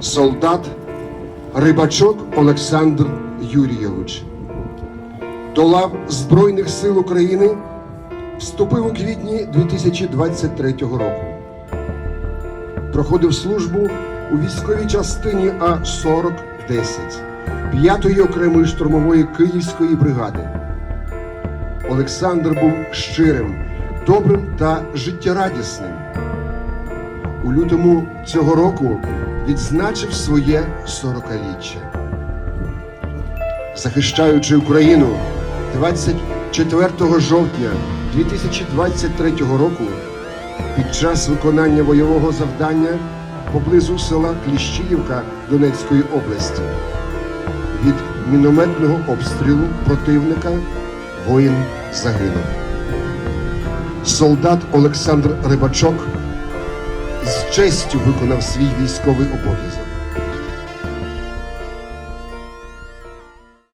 солдат Рибачок Олександр Юрійович. До лав Збройних сил України вступив у квітні 2023 року. Проходив службу у військовій частині А-4010 5-ї окремої штурмової Київської бригади. Олександр був щирим, добрим та життєрадісним. У лютому цього року відзначив своє 40-річчя. Захищаючи Україну 24 жовтня 2023 року під час виконання бойового завдання поблизу села Кліщіївка Донецької області від мінометного обстрілу противника воїн загинув. Солдат Олександр Рибачок з честю виконав свій військовий обов'язок.